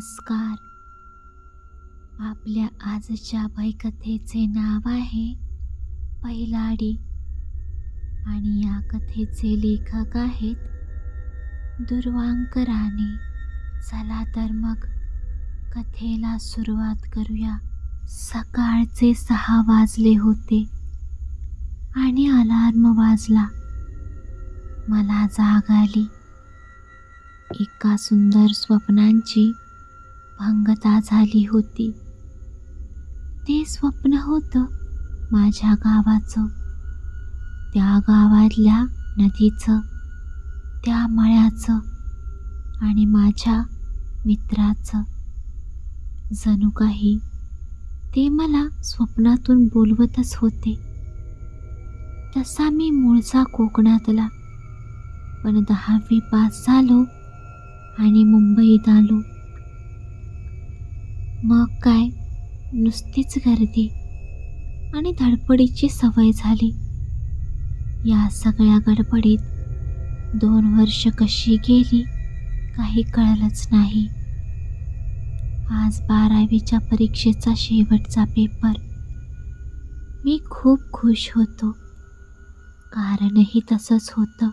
नमस्कार. आपल्या आजच्या भयकथेचे नाव आहे पहिलाडी आणि या कथेचे लेखक आहेत दुर्वांक राणे. चला तर मग कथेला सुरुवात करूया. सकाळचे सहा वाजले होते आणि अलार्म वाजला. मला जाग आली. एका सुंदर स्वप्नांची भंगता झाली होती. ते स्वप्न होतं माझ्या गावाचं. त्या गावातल्या नदीचं त्या मळ्याचं आणि माझ्या मित्राचं. जणू काही ते मला स्वप्नातून बोलवतच होते. तसा मी मूळचा कोकणातला. पण दहावी पास झालो आणि मुंबईत आलो. मग काय? नुसतीच गर्दी आणि धडपडीची सवय झाली. या सगळ्या गडबडीत दोन वर्ष कशी गेली काही कळलंच नाही. आज बारावीच्या परीक्षेचा शेवटचा पेपर. मी खूप खुश होतो. कारणही तसंच होतं.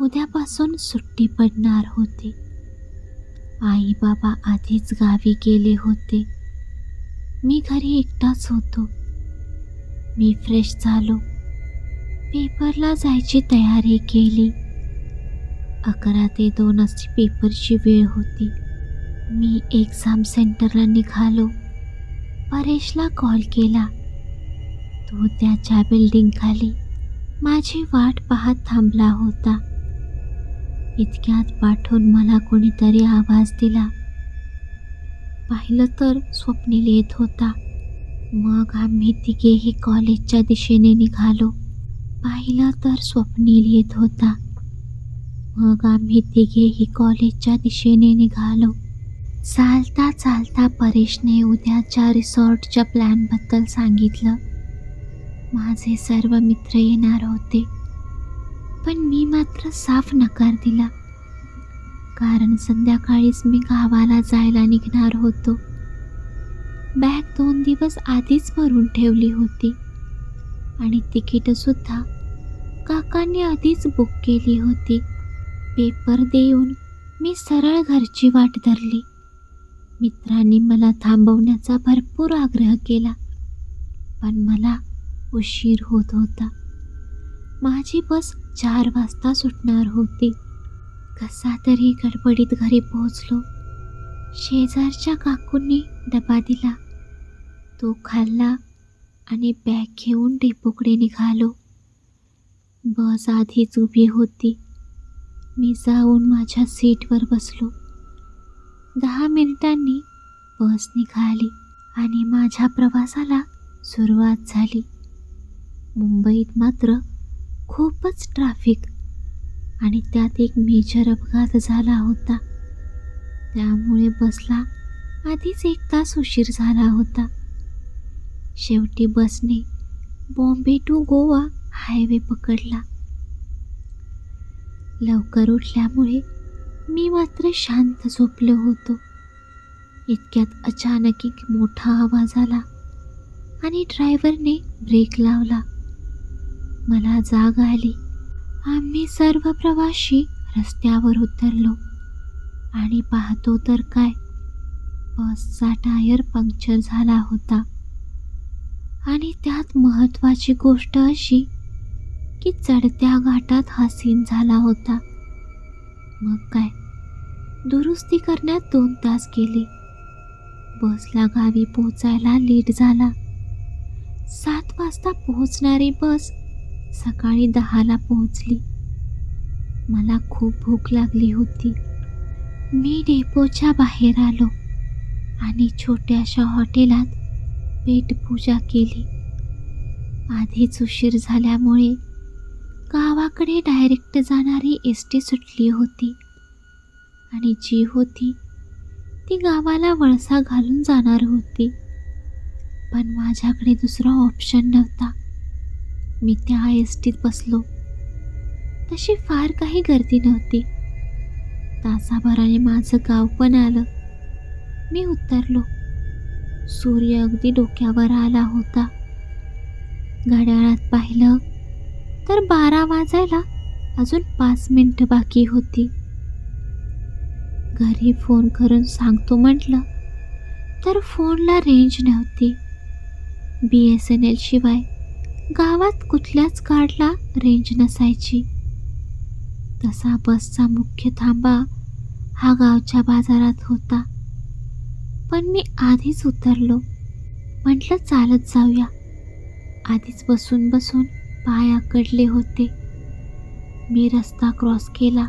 उद्यापासून सुट्टी पडणार होती. आई बाबा आधीच गावी गेले होते. मी घरी एकटाच होतो. मी फ्रेश झालो. पेपरला जायची तयारी केली. अकरा ते दोन अशी पेपरची वेळ होती. मी एक्झाम सेंटरला निघालो. परेशला कॉल केला. तो त्याच्या बिल्डिंगखाली माझी वाट पाहत थांबला होता. इतक्यात पाठून मला कोणीतरी आवाज दिला. पाहिलं तर स्वप्नील येत होता. मग आम्ही तिघेही कॉलेजच्या दिशेने निघालो. पाहिलं तर स्वप्नील येत होता. मग आम्ही तिघेही कॉलेजच्या दिशेने निघालो. चालता चालता परेशने उद्याच्या रिसॉर्टच्या प्लॅनबद्दल सांगितलं. माझे सर्व मित्र येणार होते. पण मी मात्र साफ नकार दिला. कारण संध्याकाळीच मी गावाला जायला निघणार होतो. बॅग दोन दिवस आधीच भरून ठेवली होती. आणि तिकीटसुद्धा काकांनी आधीच बुक केली होती. पेपर देऊन मी सरळ घरची वाट धरली. मित्रांनी मला थांबवण्याचा भरपूर आग्रह केला. पण मला उशीर होत होता. माझी बस चार वाजता सुटणार होती. कसा तरी गडबडीत घरी पोहोचलो. शेजारच्या काकूंनी डबा दिला. तो खाल्ला आणि बॅग घेऊन डेपोकडे निघालो. बस आधीच उभी होती. मी जाऊन माझ्या सीटवर बसलो. दहा मिनिटांनी बस निघाली आणि माझ्या प्रवासाला सुरुवात झाली. मुंबईत मात्र खूपच ट्रॅफिक आणि त्यात एक मेजर अपघात झाला होता. त्यामुळे बसला आधीच एक तास उशीर झाला होता. शेवटी बसने बॉम्बे टू गोवा हायवे पकडला. लवकर उठल्यामुळे मी मात्र शांत झोपलो होतो. इतक्यात अचानक एक मोठा आवाज आला आणि ड्रायव्हरने ब्रेक लावला. मला जाग आली. आम्ही सर्व प्रवासी रस्त्यावर उतरलो. आणि पाहतो तर काय बसचा टायर पंक्चर झाला होता. आणि त्यात महत्त्वाची गोष्ट अशी की चढत्या घाटात हा सीन झाला होता. मग काय दुरुस्ती करण्यात दोन तास गेले. बसला गावी पोचायला लेट झाला. सात वाजता पोहोचणारी बस सकाळी दहाला पोहोचली. मला खूप भूक लागली होती. मी डेपोच्या बाहेर आलो आणि छोट्याशा हॉटेलात पेटपूजा केली. आधीच उशीर झाल्यामुळे गावाकडे डायरेक्ट जाणारी एस टी सुटली होती आणि जी होती ती गावाला वळसा घालून जाणार होती. पण माझ्याकडे दुसरा ऑप्शन नव्हता. मी त्या एस टीत बसलो. तशी फार काही गर्दी नव्हती. तासाभराने माझं गाव पण आलं. मी उतरलो. सूर्य अगदी डोक्यावर आला होता. घड्याळात पाहिलं तर बारा वाजायला अजून पाच मिनटं बाकी होती. घरी फोन करून सांगतो म्हटलं तर फोनला रेंज नव्हती. बी एस एन एल शिवाय गावात कुठल्याच कार्डला रेंज नसायची. तसा बसचा मुख्य थांबा हा गावच्या बाजारात होता. पण मी आधीच उतरलो. म्हटलं चालत जाऊया. आधीच बसून बसून पाय आकडले होते. मी रस्ता क्रॉस केला.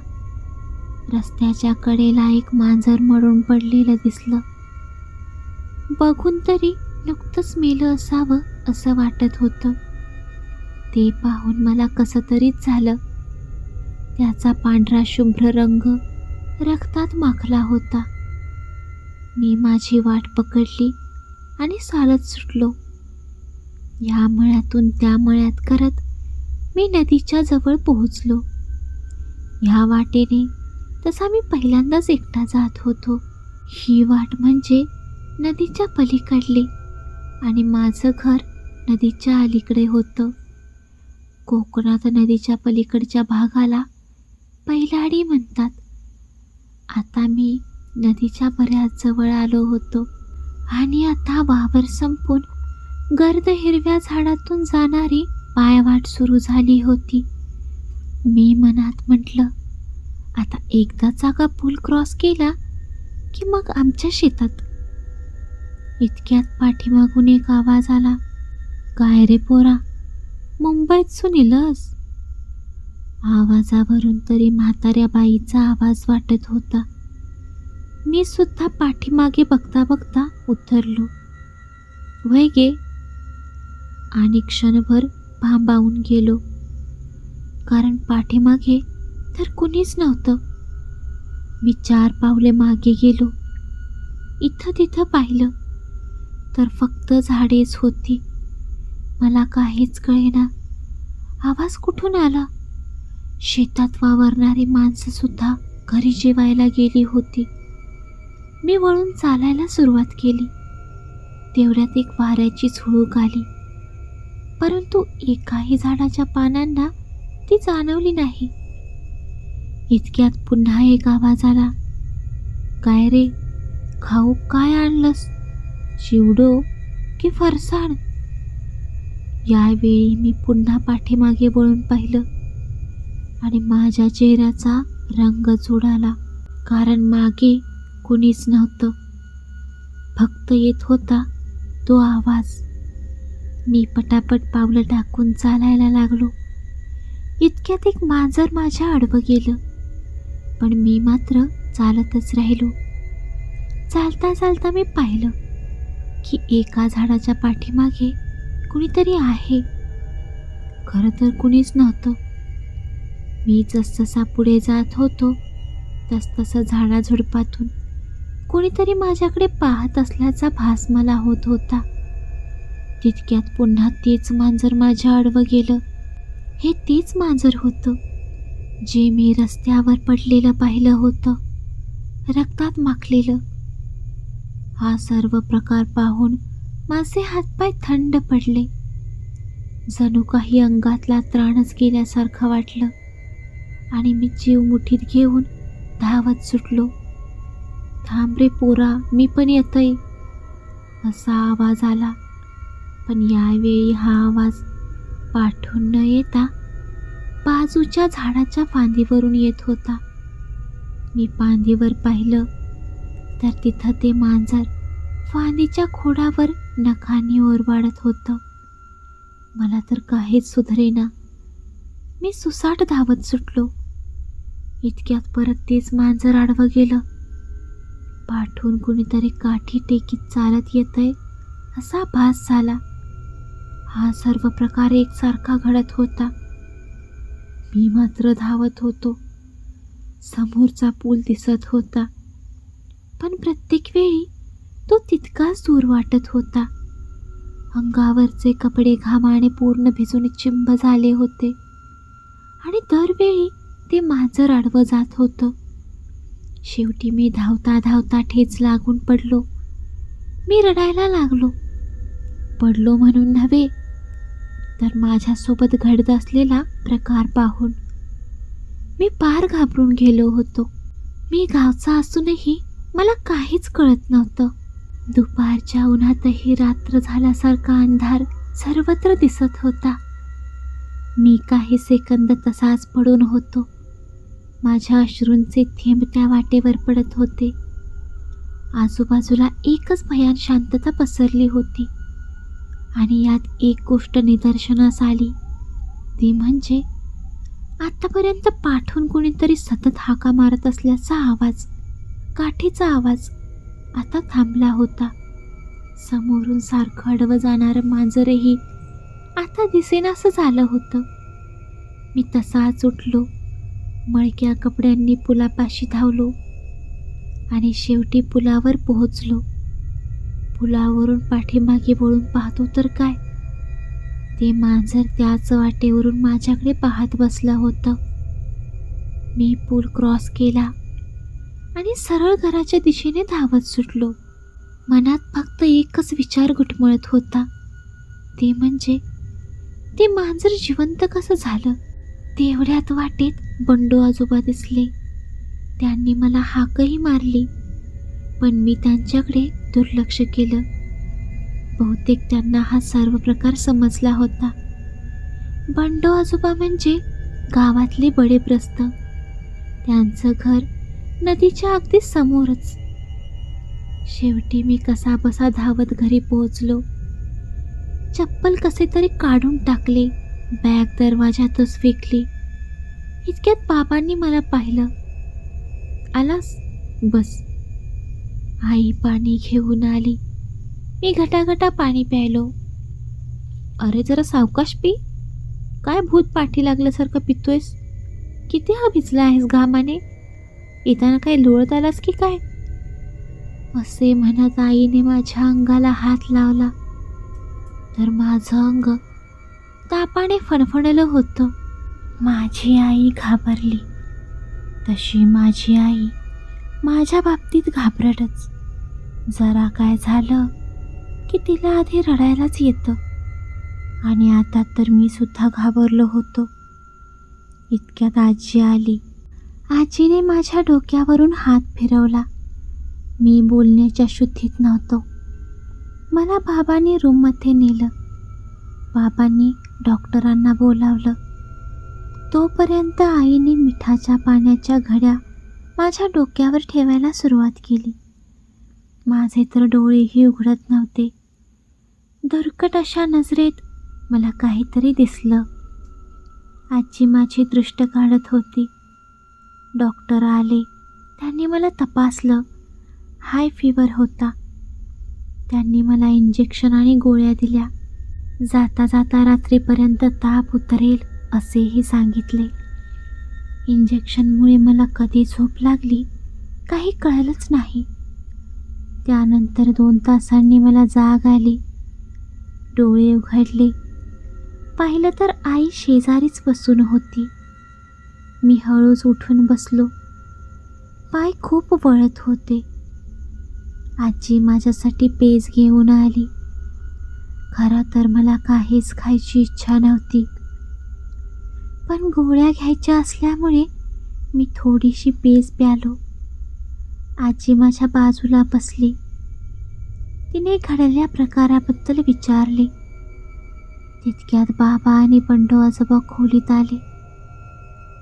रस्त्याच्या कडेला एक मांजर मरून पडलेलं दिसलं. बघून तरी नुकतंच मेलं असावं असं वाटत होतं. ते पाहून मला कसं तरीच झालं. त्याचा पांढरा शुभ्र रंग रक्तात माखला होता. मी माझी वाट पकडली आणि चालत सुटलो. या मळ्यातून त्या मळ्यात करत मी नदीच्या जवळ पोहोचलो. ह्या वाटेने तसा मी पहिल्यांदाच एकटा जात होतो. ही वाट म्हणजे नदीच्या पलीकडली आणि माझं घर नदीच्या अलीकडे होतं. कोकणात नदीच्या पलीकडच्या भागाला पैलाडी म्हणतात. आता मी नदीच्या बऱ्याच जवळ आलो होतो आणि आता वावर संपून गर्द हिरव्या झाडातून जाणारी पायवाट सुरू झाली होती. मी मनात म्हटलं आता एकदाचा का पूल क्रॉस केला की मग आमच्या शेतात? इतक्यात पाठीमागून एक आवाज आला काय रे पोरा मुंबईत सुनीलस आवाजावरून तरी म्हाताऱ्या बाईचा आवाज वाटत होता. मी सुद्धा पाठीमागे बघता बघता उतरलो. वय गे? आणि क्षणभर भांबावून गेलो. कारण पाठीमागे तर कुणीच नव्हतं. मी चार पावले मागे गेलो. इथं तिथं पाहिलं. तर फक्त झाडेच होती. मला काहीच कळेना. आवाज कुठून आला? शेतात वावरणारी माणसंसुद्धा घरी जेवायला गेली होती. मी वळून चालायला सुरुवात केली. तेवढ्यात एक वाऱ्याची झुळूक आली. परंतु एकाही झाडाच्या पानांना ती जाणवली नाही. इतक्यात पुन्हा एक आवाज आला. काय रे? खाऊ काय आणलंस? चिवडो की फरसाण? यावेळी मी पुन्हा पाठीमागे वळून पाहिलं आणि माझ्या चेहऱ्याचा रंग जुडाला कारण मागे कुणीच नव्हतं. फक्त येत होता तो आवाज. मी पटापट पावलं टाकून चालायला लागलो. इतक्यात एक मांजर माझ्या आडवं गेलं. पण मी मात्र चालतच राहिलो. चालता चालता मी पाहिलं की एका झाडाच्या पाठीमागे कुणीतरी आहे. खरं तर कुणीच नव्हतं. मी जसजसा पुढे जात होतो तसतसं झाडाझुडपातून कुणीतरी माझ्याकडे पाहत असल्याचा भास मला होत होता. तितक्यात पुन्हा तेच मांजर माझ्या आडवं गेलं. हे तेच मांजर होतं जे मी रस्त्यावर पडलेलं पाहिलं होतं रक्तात माखलेलं. हा सर्व प्रकार पाहून माझे हातपाय थंड पडले. जणू काही अंगातला त्राणच गेल्यासारखं वाटलं आणि मी जीव मुठीत घेऊन धावत सुटलो. थांब रे पोरा मी पण येतय. असा आवाज आला. पण यावेळी हा आवाज पाठून न येता बाजूच्या झाडाच्या फांदीवरून येत होता. मी फांदीवर पाहिलं तर तिथं ते मांजर फांदीच्या खोडावर नखांनी ओरबाडत होतं. मला तर काहीच सुधरेना. मी सुसाट धावत सुटलो. इतक्यात परत तेच मांजर आडवं गेलं. पाठवून कुणीतरी काठी टेकीत चालत आहे असा भास झाला. हा सर्व प्रकार एकसारखा घडत होता. मी मात्र धावत होतो. समोरचा पूल दिसत होता. पण प्रत्येक वेळी तो तितकाच दूर वाटत होता. अंगावरचे कपडे घामाने पूर्ण भिजून चिंब झाले होते. आणि दरवेळी ते मांजर आडवं जात होतं. शेवटी मी धावता धावता ठेच लागून पडलो. मी रडायला लागलो. पडलो म्हणून नव्हे तर माझ्यासोबत घडत असलेला प्रकार पाहून. मी पार घाबरून गेलो होतो. मी गावचा असूनही मला काहीच कळत नव्हतं. दुपारच्या उन्हातही रात्र झाल्यासारखा अंधार सर्वत्र दिसत होता. मी काही सेकंद तसाच पडून होतो. माझ्या अश्रूंचे थेंब त्या वाटेवर पडत होते. आजूबाजूला एकच भयान शांतता पसरली होती. आणि यात एक गोष्ट निदर्शनास आली. ती म्हणजे आत्तापर्यंत पाठून कोणीतरी सतत हाका मारत असल्याचा आवाज काठीचा आवाज आता थांबला होता. समोरून सारखं अडवं जाणारं मांजरही आता दिसेनासं झालं होतं. मी तसाच उठलो मळक्या कपड्यांनी पुलापाशी धावलो आणि शेवटी पुलावर पोहोचलो. पुलावरून पाठीमागे वळून पाहतो तर काय? ते मांजर त्याच वाटेवरून माझ्याकडे पाहत बसलं होतं. मी पूल क्रॉस केला आणि सरळ घराच्या दिशेने धावत सुटलो. मनात फक्त एकच विचार घुटमळत होता. ते म्हणजे ते मांजर जिवंत कसं झालं? तेवढ्यात वाटेत बंडू आजोबा दिसले. त्यांनी मला हाकही मारली. पण मी त्यांच्याकडे दुर्लक्ष केलं. बहुतेक त्यांना हा सर्व प्रकार समजला होता. बंडो आजोबा म्हणजे गावातले बडे प्रस्त. त्यांचं घर नदीच्या अगदी समोरच. शेवटी मी कसा बसा धावत घरी पोहोचलो. चप्पल कसे तरी काढून टाकले बॅग दरवाजातच फेकली. इतक्यात बाबांनी मला पाहिलं. आलास? बस. आई पाणी घेऊन आली. मी घटाघटा पाणी प्यायलो. अरे जरा सावकाश पी. काय भूत पाठी लागल्यासारखं पितोयस? किती हा भिजला आहेस घामाने? येताना काही लोळत आलास की काय? असे म्हणत आईने माझ्या अंगाला हात लावला. तर माझं अंग तापाने फणफणलं होतं. माझी आई घाबरली. तशी माझी आई माझ्या बाबतीत घाबरटच. जरा काय झालं की तिला आधी रडायलाच येतं. आणि आता तर मी सुद्धा घाबरलो होतो. इतक्यात आजी आली. आजीने माझ्या डोक्यावरून हात फिरवला. मी बोलण्याच्या शुद्धीत नव्हतो. मला बाबांनी रूममध्ये नेलं. बाबांनी डॉक्टरांना बोलावलं. तोपर्यंत आईने मिठाच्या पाण्याच्या घड्या माझ्या डोक्यावर ठेवायला सुरुवात केली. माझे तर डोळेही उघडत नव्हते. दुर्कट अशा नजरेत मला काहीतरी दिसलं. आजी माझी दृष्ट काढत होती. डॉक्टर आले. त्यांनी मला तपासलं. हाय फिवर होता. त्यांनी मला इंजेक्शन आणि गोळ्या दिल्या. जाता जाता रात्रीपर्यंत ताप उतरेल असेही सांगितले. इंजेक्शनमुळे मला कधी झोप लागली काही कळलंच नाही. त्यानंतर दोन तासांनी मला जाग आली. डोळे उघडले. पाहिलं तर आई शेजारीच बसून होती. मी हळूच उठून बसलो. पाय खूप वळत होते. आजी माझ्यासाठी पेज घेऊन आली. खरं तर मला काहीच खायची इच्छा नव्हती. पण गोळ्या घ्यायच्या असल्यामुळे मी थोडीशी पेज प्यालो. आजी माझ्या बाजूला बसली. तिने घडलेल्या प्रकाराबद्दल विचारले. तितक्यात बाबा आणि बंडो आजोबा खोलीत आले.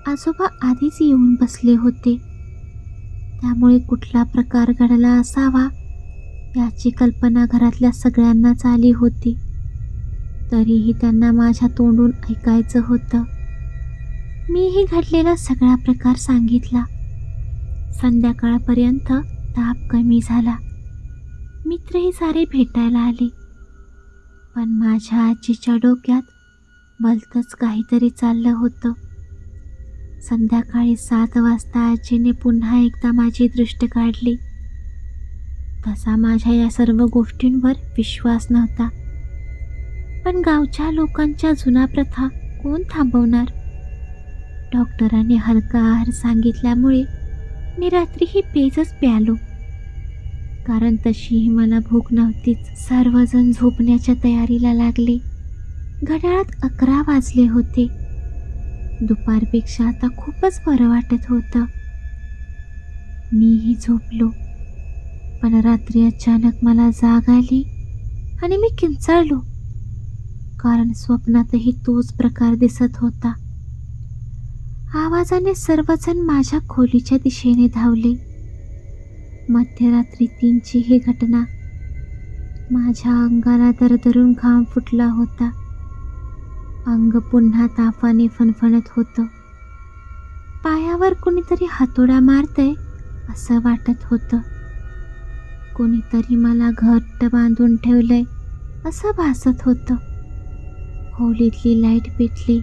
आजोबा आधीच येऊन बसले होते. त्यामुळे कुठला प्रकार घडला असावा याची कल्पना घरातल्या सगळ्यांनाच आली होती. तरीही त्यांना माझ्या तोंडून ऐकायचं होतं. मीही घडलेला सगळा प्रकार सांगितला. संध्याकाळपर्यंत ताप कमी झाला. मित्रही सारे भेटायला आले. पण माझ्या आजीच्या डोक्यात भलतंच काहीतरी चाललं होतं. संध्याकाळी सात वाजता आजीने पुन्हा एकदा माझी दृष्ट काढली. तसा माझ्या या सर्व गोष्टींवर विश्वास नव्हता. पण गावच्या लोकांच्या जुना प्रथा कोण थांबवणार? डॉक्टरांनी हलका आहार सांगितल्यामुळे मी रात्री ही पेजच प्यालो. कारण तशीही मला भूक नव्हतीच. सर्वजण झोपण्याच्या तयारीला लागले. घड्याळात अकरा वाजले होते. दुपारपेक्षा आता खूपच बरं वाटत होतं. मीही झोपलो पण रात्री अचानक मला जाग आली आणि मी किंचाळलो. कारण स्वप्नातही तोच प्रकार दिसत होता. आवाजाने सर्वजण माझ्या खोलीच्या दिशेने धावले. मध्यरात्री तीनची ही घटना माझ्या अंगाला दरदरून घाम फुटला होता. अंग पुन्हा ताफाने फणफणत होतं. पायावर कुणीतरी हातोडा मारतय असं वाटत होतं. कोणीतरी मला घट्ट बांधून ठेवलंय असं भासत होतं. खोलीतली लाइट पेटली.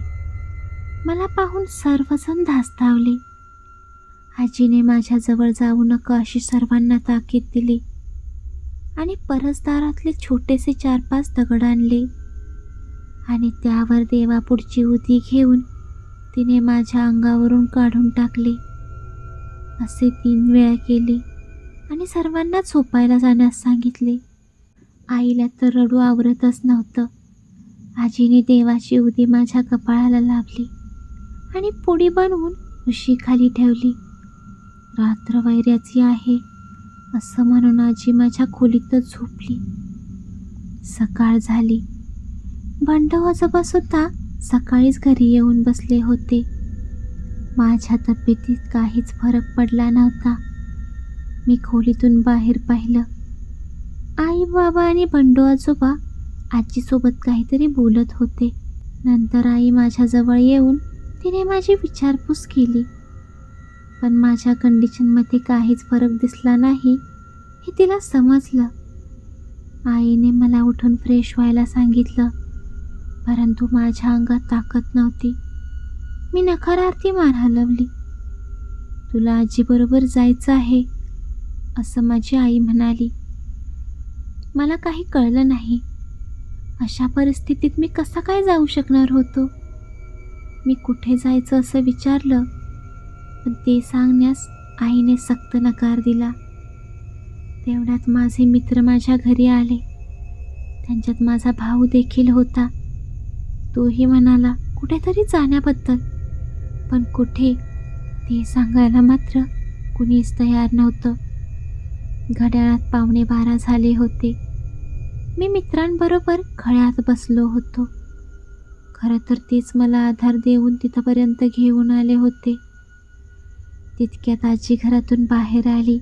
मला पाहून सर्वजण धास्तावले. आजीने माझ्याजवळ जाऊ नका अशी सर्वांना ताकीद दिली. आणि परसदारातले छोटेसे चार पाच दगड आणले. आणि त्यावर देवापुढची उदी घेऊन तिने माझ्या अंगावरून काढून टाकले. असे तीन वेळा केले आणि सर्वांना झोपायला जाण्यास सांगितले. आईला तर रडू आवरतच नव्हतं. आजीने देवाची उदी माझ्या कपाळाला लाभली आणि पोळी बनवून उशीखाली ठेवली. रात्र वैऱ्याची आहे असं म्हणून आजी माझ्या खोलीतच झोपली. सकाळ झाली. बंड आजोबा सुद्धा सकाळीच घरी येऊन बसले होते. माझ्या तब्येतीत काहीच फरक पडला नव्हता. मी खोलीतून बाहेर पाहिलं. आई बाबा आणि बंडू आजोबा आजीसोबत काहीतरी बोलत होते. नंतर आई माझ्याजवळ येऊन तिने माझी विचारपूस केली. पण माझ्या कंडिशनमध्ये काहीच फरक दिसला नाही हे तिला समजलं. आईने मला उठून फ्रेश व्हायला सांगितलं. परंतु माझ्या अंगात ताकद नव्हती. मी नकारार्थी मान हलवली. तुला आजीबरोबर जायचं आहे असं माझी आई म्हणाली. मला काही कळलं नाही. अशा परिस्थितीत मी कसा काय जाऊ शकणार होतो? मी कुठे जायचं असं विचारलं पण ते सांगण्यास आईने सक्त नकार दिला. तेवढ्यात माझे मित्र माझ्या घरी आले. त्यांच्यात माझा भाऊ देखील होता. तोही म्हणाला कुठेतरी जाण्याबद्दल. पण कुठे ते सांगायला मात्र कुणीच तयार नव्हतं. घड्याळात पावणे बारा झाले होते. मी मित्रांबरोबर खळ्यात बसलो होतो. खरं तर तेच मला आधार देऊन तिथंपर्यंत घेऊन आले होते. तितक्यात आजी घरातून बाहेर आली.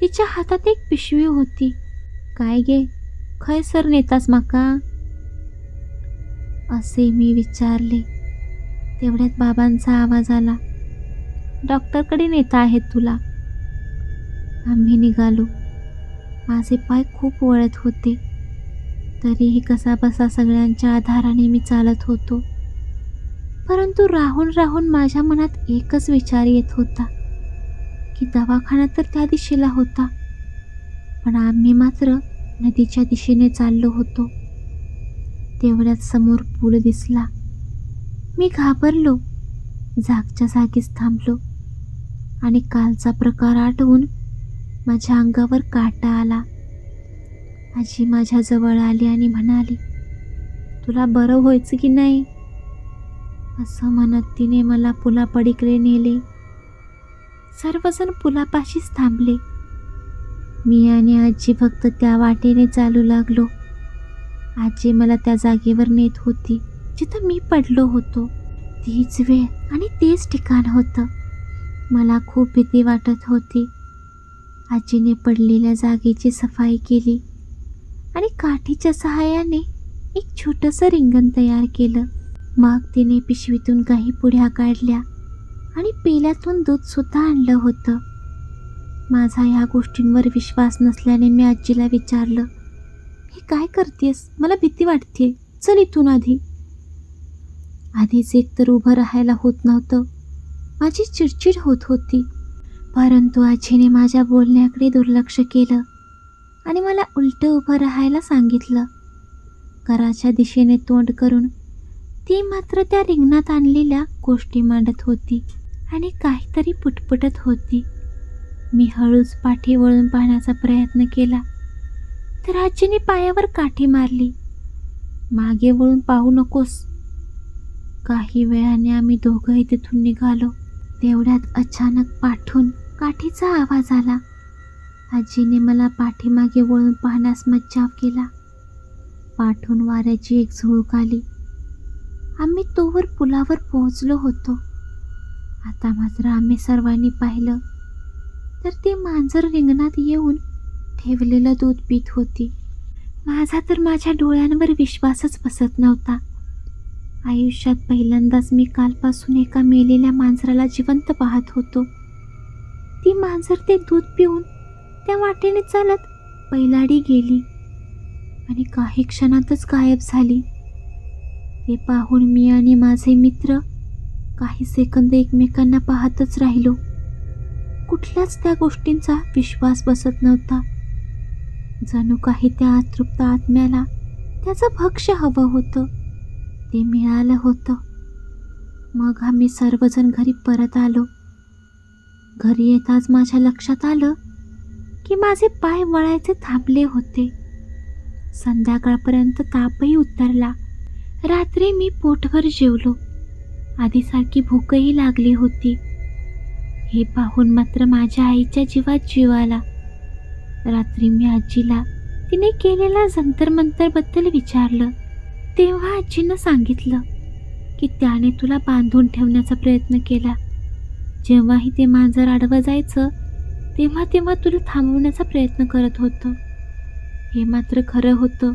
तिच्या हातात एक पिशवी होती. काय गे? खय सर नेतास माका? असे मी विचारले. तेवढ्यात बाबांचा आवाज आला डॉक्टरकडे नेता आहेत तुला. आम्ही निघालो. माझे पाय खूप वळत होते. तरीही कसा बसा सगळ्यांच्या आधाराने मी चालत होतो. परंतु राहून राहून माझ्या मनात एकच विचार येत होता की दवाखाना तर त्या दिशेला होता पण आम्ही मात्र नदीच्या दिशेने चाललो होतो. तेवढ्यात समोर पूल दिसला. मी घाबरलो. जागच्या जागीच थांबलो. आणि कालचा प्रकार आठवून माझ्या अंगावर काटा आला. आजी माझ्याजवळ आली आणि म्हणाली तुला बरं व्हायचं की नाही? असं म्हणत तिने मला पुलापडीकडे नेले. सर्वजण पुलापाशीच थांबले. मी आणि आजी फक्त त्या वाटेने चालू लागलो. आजी मला त्या जागेवर नेत होती जिथं मी पडलो होतो. तीच वेळ आणि तेच ठिकाण होतं. मला खूप भीती वाटत होती. आजीने पडलेल्या जागेची सफाई केली आणि काठीच्या सहाय्याने एक छोटंसं रिंगण तयार केलं. मग तिने पिशवीतून काही पुढ्या काढल्या आणि पेल्यातून दूधसुद्धा आणलं होतं. माझा ह्या गोष्टींवर विश्वास नसल्याने मी आजीला विचारलं हे काय करतेस? मला भीती वाटते चल इथून आधी. आधीच एक तर उभं राहायला होत नव्हतं. माझी चिडचिड होत होती. परंतु आजीने माझ्या बोलण्याकडे दुर्लक्ष केलं आणि मला उलटं उभं राहायला सांगितलं. घराच्या दिशेने तोंड करून ती मात्र त्या रिंगणात आणलेल्या गोष्टी मांडत होती आणि काहीतरी पुटपुटत होती. मी हळूच पाठी वळून पाहण्याचा प्रयत्न केला. तर आजीने पायावर काठी मारली. मागे वळून पाहू नकोस. काही वेळाने आम्ही दोघंही तिथून निघालो. तेवढ्यात अचानक पाठून काठीचा आवाज आला. आजीने मला पाठीमागे वळून पाहण्यास मज्जाव केला. पाठून वाऱ्याची एक झुळूक आली. आम्ही तोवर पुलावर पोहोचलो होतो. आता मात्र आम्ही सर्वांनी पाहिलं तर ती मांजर रिंगणात येऊन ठेवलेलं दूध पित होती. माझा तर माझ्या डोळ्यांवर विश्वासच बसत नव्हता. आयुष्यात पहिल्यांदाच मी कालपासून एका मेलेल्या मांजराला जिवंत पाहत होतो. ती मांजर ते दूध पिऊन त्या वाटेने चालत बैलाडी गेली आणि काही क्षणातच गायब झाली. ते पाहून मी आणि माझे मित्र काही सेकंद एकमेकांना पाहतच राहिलो. कुठल्याच त्या गोष्टींचा विश्वास बसत नव्हता. जणू काही त्या अतृप्त आत्म्याला त्याचं भक्ष्य हवं होतं. ते मिळालं होतं. मग आम्ही सर्वजण घरी परत आलो. घरी येताच माझ्या लक्षात आलं की माझे पाय वळायचे थांबले होते. संध्याकाळपर्यंत तापही उतरला. रात्री मी पोटभर जेवलो. आधीसारखी भूकही लागली होती. हे पाहून मात्र माझ्या आईच्या जीवात जीवाला रात्री मी आजीला तिने केलेल्या जंतर मंतरबद्दल विचारलं. तेव्हा आजीनं सांगितलं की त्याने तुला बांधून ठेवण्याचा प्रयत्न केला. जेव्हाही ते मांजर आडवं जायचं तेव्हा तेव्हा तुला थांबवण्याचा प्रयत्न करत होतं. हे मात्र खरं होतं.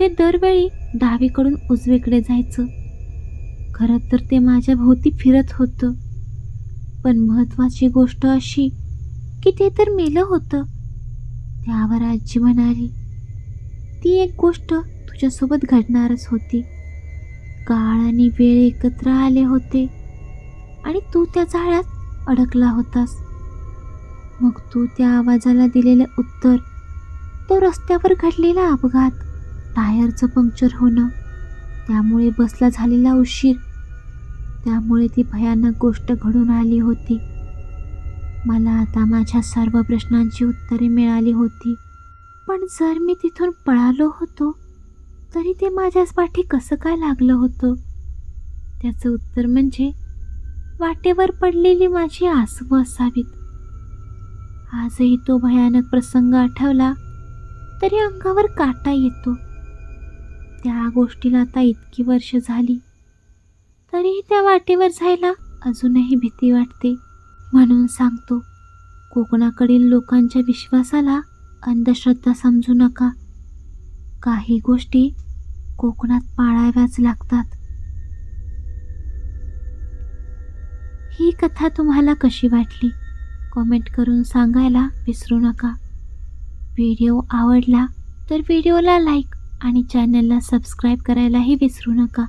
ते दरवेळी डावीकडून उजवीकडे जायचं. खरं तर ते माझ्या भोवती फिरत होतं. पण महत्त्वाची गोष्ट अशी की ते तर मेलं होतं. त्यावर आजी म्हणाली ती एक गोष्ट तुझ्यासोबत घडणारच होती. काळ आणि वेळ एकत्र आले होते आणि तू त्या जाळ्यात अडकला होतास. मग तू त्या आवाजाला दिलेलं उत्तर तो रस्त्यावर घडलेला अपघात टायरचं पंक्चर होणं त्यामुळे बसला झालेला उशीर त्यामुळे ती भयानक गोष्ट घडून आली होती. मला आता माझ्या सर्व प्रश्नांची उत्तरे मिळाली होती. पण जर मी तिथून पळालो होतो तरी ते माझ्याच पाठी कसं काय लागलं होतं? त्याचं उत्तर म्हणजे वाटेवर पडलेली माझी आसवं असावीत. आजही तो भयानक प्रसंग आठवला तरी अंगावर काटा येतो. त्या गोष्टीला आता इतकी वर्ष झाली तरीही त्या वाटेवर जायला अजूनही भीती वाटते. म्हणून सांगतो कोकणाकडील लोकांच्या विश्वासाला अंधश्रद्धा समजू नका. काही गोष्टी कोकणात पाळाव्याच लागतात. ही कथा तुम्हाला कशी वाटली? कमेंट करून सांगायला विसरू नका. व्हिडिओ आवडला तर व्हिडिओला लाईक आणि चॅनलला सबस्क्राईब करायलाही विसरू नका.